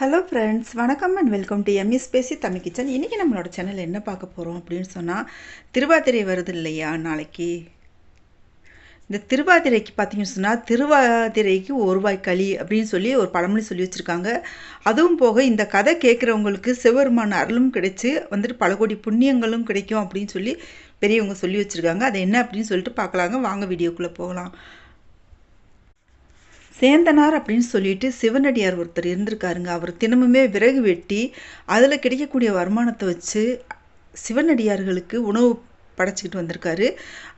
Hello friends வணக்கம் and welcome to எம்இஸ் பேசி தமிழ் கிச்சன் இன்றைக்கி நம்மளோட சேனல் என்ன பார்க்க போகிறோம் அப்படின்னு சொன்னால் திருவாதிரை வருது இல்லையா நாளைக்கு? இந்த திருவாதிரைக்கு பார்த்தீங்கன்னு சொன்னால் திருவாதிரைக்கு ஒரு ரூபாய் களி அப்படின்னு சொல்லி ஒரு பழமொழி சொல்லி வச்சுருக்காங்க. அதுவும் போக இந்த கதை கேட்குறவங்களுக்கு சிவருமான அருளும் கிடைச்சி வந்துட்டு பல கோடி புண்ணியங்களும் கிடைக்கும் அப்படின்னு சொல்லி பெரியவங்க சொல்லி வச்சுருக்காங்க. அது என்ன அப்படின்னு சொல்லிட்டு பார்க்கலாங்க. வாங்க வீடியோக்குள்ளே போகலாம். சேந்தனார் அப்படின்னு சொல்லிட்டு சிவனடியார் ஒருத்தர் இருந்திருக்காருங்க. அவர் தினமுமே விறகு வெட்டி அதில் கிடைக்கக்கூடிய வருமானத்தை வச்சு சிவனடியார்களுக்கு உணவு படைச்சிக்கிட்டு வந்திருக்காரு.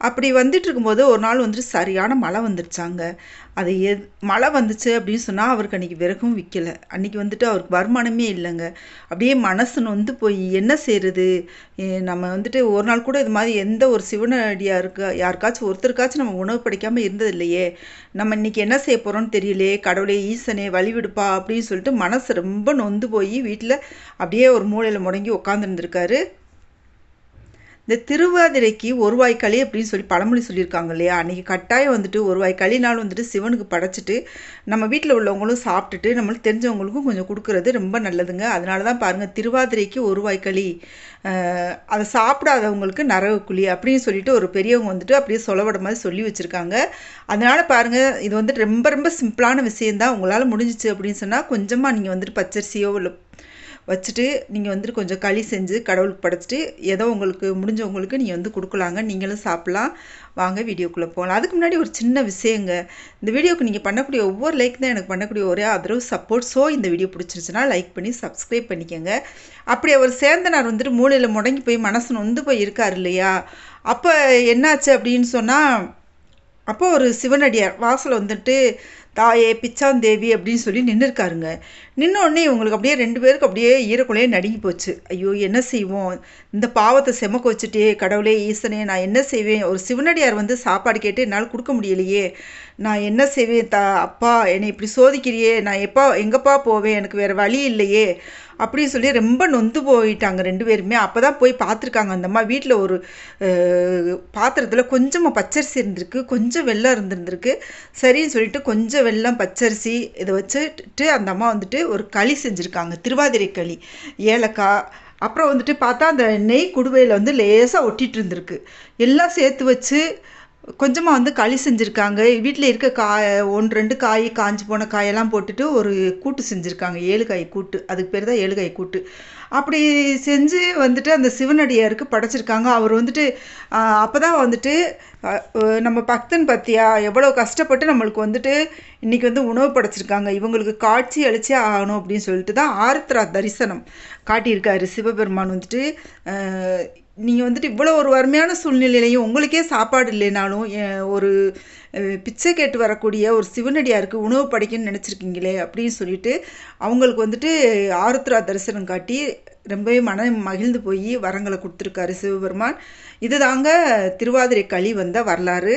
அப்படி வந்துட்டு இருக்கும்போது ஒரு நாள் வந்துட்டு சரியான மழை வந்துருச்சாங்க. அது எ மழை வந்துச்சு அப்படின்னு சொன்னால் அவருக்கு அன்றைக்கி விறகும் விற்கலை அன்றைக்கி வந்துட்டு அவருக்கு வருமானமே இல்லைங்க. அப்படியே மனசு நொந்து போய் என்ன செய்கிறது நம்ம வந்துட்டு ஒரு நாள் கூட இது மாதிரி எந்த ஒரு சிவனடியாருக்கு யாருக்காச்சும் ஒருத்தருக்காச்சும் நம்ம உணவு படைக்காமல் இருந்தது இல்லையே நம்ம இன்றைக்கி என்ன செய்ய போகிறோம்னு தெரியலையே கடவுளே ஈசனே வழிவிடுப்பா அப்படின்னு சொல்லிட்டு மனசு ரொம்ப நொந்து போய் வீட்டில் அப்படியே ஒரு மூலையில் முடங்கி உட்காந்துருந்துருக்காரு இந்த திருவாதிரைக்கு ஒரு வாய் களி அப்படின்னு சொல்லி பழமொழி சொல்லியிருக்காங்க இல்லையா? அன்றைக்கி கட்டாயம் வந்துட்டு ஒரு வாய் வந்துட்டு சிவனுக்கு படைச்சிட்டு நம்ம வீட்டில் உள்ளவங்களும் சாப்பிட்டுட்டு நம்மளுக்கு தெரிஞ்சவங்களுக்கும் கொஞ்சம் கொடுக்குறது ரொம்ப நல்லதுங்க. அதனால தான் பாருங்கள் திருவாதிரைக்கு ஒரு வாய் களி அதை சாப்பிடாதவங்களுக்கு நரவு குழி அப்படின்னு சொல்லிட்டு ஒரு பெரியவங்க வந்துட்டு அப்படியே சொல்லவிட மாதிரி சொல்லி வச்சுருக்காங்க. அதனால் பாருங்கள் இது வந்துட்டு ரொம்ப ரொம்ப சிம்பிளான விஷயந்தான் உங்களால் முடிஞ்சிச்சு அப்படின்னு சொன்னால் கொஞ்சமாக நீங்கள் வந்துட்டு பச்சரிசியோ இல்லை வச்சுட்டு நீங்கள் வந்துட்டு கொஞ்சம் களி செஞ்சு கடவுளுக்கு படைச்சிட்டு ஏதோ உங்களுக்கு முடிஞ்சவங்களுக்கு நீங்கள் வந்து கொடுக்கலாங்க. நீங்களும் சாப்பிட்லாம். வாங்க வீடியோக்குள்ளே போகலாம் அதுக்கு முன்னாடி ஒரு சின்ன விஷயங்க. இந்த வீடியோக்கு நீங்கள் பண்ணக்கூடிய ஒவ்வொரு லைக் தான் எனக்கு பண்ணக்கூடிய ஒரே ஆதரவு சப்போர்ட் ஸோ இந்த வீடியோ பிடிச்சிருச்சுன்னா லைக் பண்ணி சப்ஸ்கிரைப் பண்ணிக்கோங்க. அப்படி அவர் சேர்ந்தனார் வந்துட்டு மூளையில் முடங்கி போய் மனசு நொந்து போய் இருக்கார் இல்லையா? அப்போ என்னாச்சு அப்படின்னு சொன்னால் அப்போ ஒரு சிவனடியார் வாசல் வந்துட்டு தாயே பிச்சாந்தேவி அப்படின்னு சொல்லி நின்றுருக்காருங்க நின்னோடனே இவங்களுக்கு அப்படியே ரெண்டு பேருக்கு அப்படியே ஈரக்குலையே நடுங்கி போச்சு. ஐயோ என்ன செய்வோம்? இந்த பாவத்தை செமக்க வச்சுட்டே கடவுளே ஈசனே நான் என்ன செய்வேன்? ஒரு சிவனடியார் வந்து சாப்பாடு கேட்டு என்னால் கொடுக்க முடியலையே. நான் என்ன செய்வேன்? தா அப்பா என்னை இப்படி சோதிக்கிறியே? நான் எப்போ எங்கப்பா போவேன்? எனக்கு வேறு வழி இல்லையே. அப்படின்னு சொல்லி ரொம்ப நொந்து போயிட்டாங்க ரெண்டு பேருமே. அப்போ தான் போய் பார்த்துருக்காங்க. அந்த அம்மா வீட்டில் ஒரு பாத்திரத்தில் கொஞ்சமாக பச்சரிசி இருந்திருக்கு கொஞ்சம் வெள்ளம் இருந்திருந்திருக்கு. சரின்னு சொல்லிட்டு கொஞ்சம் வெள்ளம் பச்சரிசி இதை வச்சுட்டு அந்த அம்மா வந்துட்டு ஒரு களி செஞ்சுருக்காங்க திருவாதிரை களி ஏலக்காய் அப்புறம் வந்துட்டு பார்த்தா அந்த நெய் குடுவையில் வந்து லேசாக ஒட்டிகிட்டு இருந்திருக்கு. எல்லாம் சேர்த்து வச்சு கொஞ்சமாக வந்து களி செஞ்சுருக்காங்க. வீட்டில் இருக்க காய் ஒன்று ரெண்டு காய் காஞ்சி போன காயெல்லாம் போட்டுட்டு ஒரு கூட்டு செஞ்சுருக்காங்க. ஏழுகாய் கூட்டு. அதுக்கு பேர் தான் ஏழுகாய் கூட்டு. அப்படி செஞ்சு வந்துட்டு அந்த சிவனடியாருக்கு படைச்சிருக்காங்க. அவர் வந்துட்டு அப்போ தான் வந்துட்டு நம்ம பக்தன் பத்தியா எவ்வளோ கஷ்டப்பட்டு நம்மளுக்கு வந்துட்டு இன்றைக்கி வந்து உணவு படைச்சிருக்காங்க. இவங்களுக்கு காட்சி அழிச்சே ஆகணும் அப்படின்னு சொல்லிட்டு தான் ஆருத்ரா தரிசனம் காட்டியிருக்காரு. சிவபெருமான் வந்துட்டு நீங்கள் வந்துட்டு இவ்வளோ ஒரு வறுமையான சூழ்நிலையிலையும் உங்களுக்கே சாப்பாடு இல்லைனாலும் ஒரு பிச்சை கேட்டு வரக்கூடிய ஒரு சிவனடியாருக்கு உணவு படைக்கணும்னு நினச்சிருக்கீங்களே அப்படின்னு சொல்லிட்டு அவங்களுக்கு வந்துட்டு ஆருத்ரா தரிசனம் காட்டி ரொம்பவே மன மகிழ்ந்து போய் வரங்களை கொடுத்துருக்காரு சிவபெருமான். இது தாங்க திருவாதிரை களி வந்த வரலாறு.